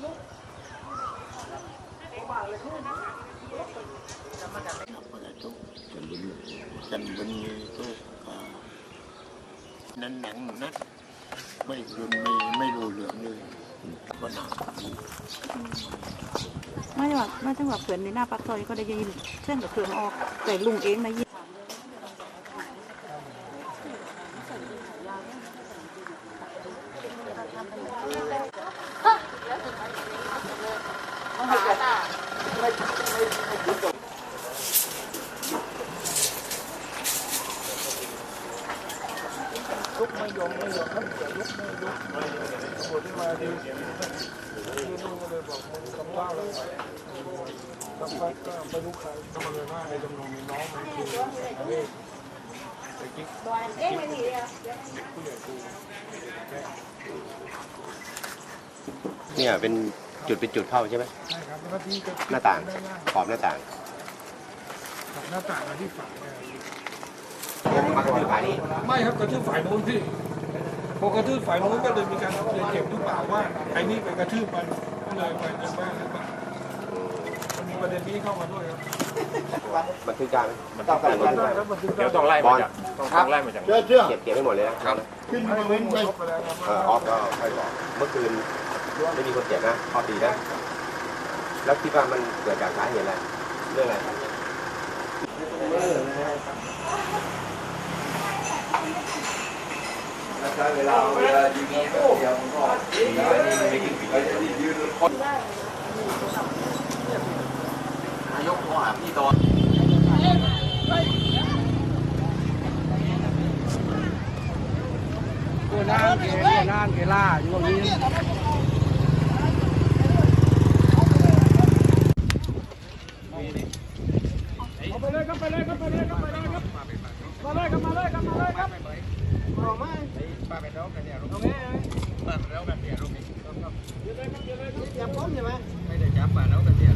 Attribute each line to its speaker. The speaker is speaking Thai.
Speaker 1: กันบนนี้ก็นั้นหนังนั้นไม่รุนไม่ไม่รู้เรื่องเลยปัญหา
Speaker 2: ไม่ว่าไม่จังหวะเพื่อนในหน้าปากซอยก็ได้ยินเช่นกับเพื่อนออกแต่ลุงเองได้ยิน
Speaker 3: ลุกไม่ยอมไม่ยอมท่านจะลุกไม่ลุกตำรวจที่มาดีที่นู่นก็เลยบอกมึงกำลังแล้วไปสักพักก็ไม่รู้ใครก็มาเลยว่าไอ้จำนวนมีน้องมันคืออะไรไอ้กิ๊กผู้ใหญ่กู
Speaker 4: เนี่ยเป็นจุดเป็นจุดเข้าใช่ไหม
Speaker 3: ใช่ครับแล้วก็ที่จะ
Speaker 4: หน้าต่างขอบหน้าต่าง
Speaker 3: กับหน้าต่างมาที่ฝาเนี่ย
Speaker 4: มากระทืบฝานี้
Speaker 3: ไม่ครับกระทืบฝ่ายโน้นพี่พอกระทืบฝ่ายโน้นก็เลยมีการเรียนเก็บหรือเปล่าว่าไอ้นี่ไปกระทืบมันก็เลยไปยิงบ้านหรือเปล่ามันมีประเด็นนี้เข้ามาด้วยครับ
Speaker 4: บันทึกการมันต้องการบันทึก
Speaker 3: ได้
Speaker 4: การ
Speaker 3: ครับมันถึง
Speaker 5: เดี๋ยวต้องไล่มาจากต้องไล่มาจาก
Speaker 1: เชื่อเชื่อ
Speaker 4: เก็บเก็บให้หมดเลยนะครับ
Speaker 1: ขึ้น
Speaker 3: ให้
Speaker 1: มา
Speaker 3: เว้
Speaker 1: เว้
Speaker 3: น
Speaker 1: น
Speaker 3: ไป
Speaker 1: ไป
Speaker 3: ไปแล้วครับ
Speaker 4: เออออฟก็ค่อยบอกเมื่อคืน ไม่มีคนเจ็บนะข้อตีนะ แล้วคิดว่ามันเกิดจากสาเหตุอะไร เรื่องอะไร
Speaker 6: เพื่อนานเกเพื่อนานเกล่าอยู่ตรงนี้
Speaker 3: ไปเลยครับไปเลยครับไปเลยครับไปเลยครับมาเลยครับมาเลย ครับมาเลยครับเอาไหมป้าเป็นน้องกันเนี่ยลูกเอาไงป้าเป็นน้องกันเนี่ยลูกนี่ครับเดี๋ยวเลยครับเดี๋ยเยครับจับก้นใช่ไหมไม่ได้จับป้าน้องกันเนี่ย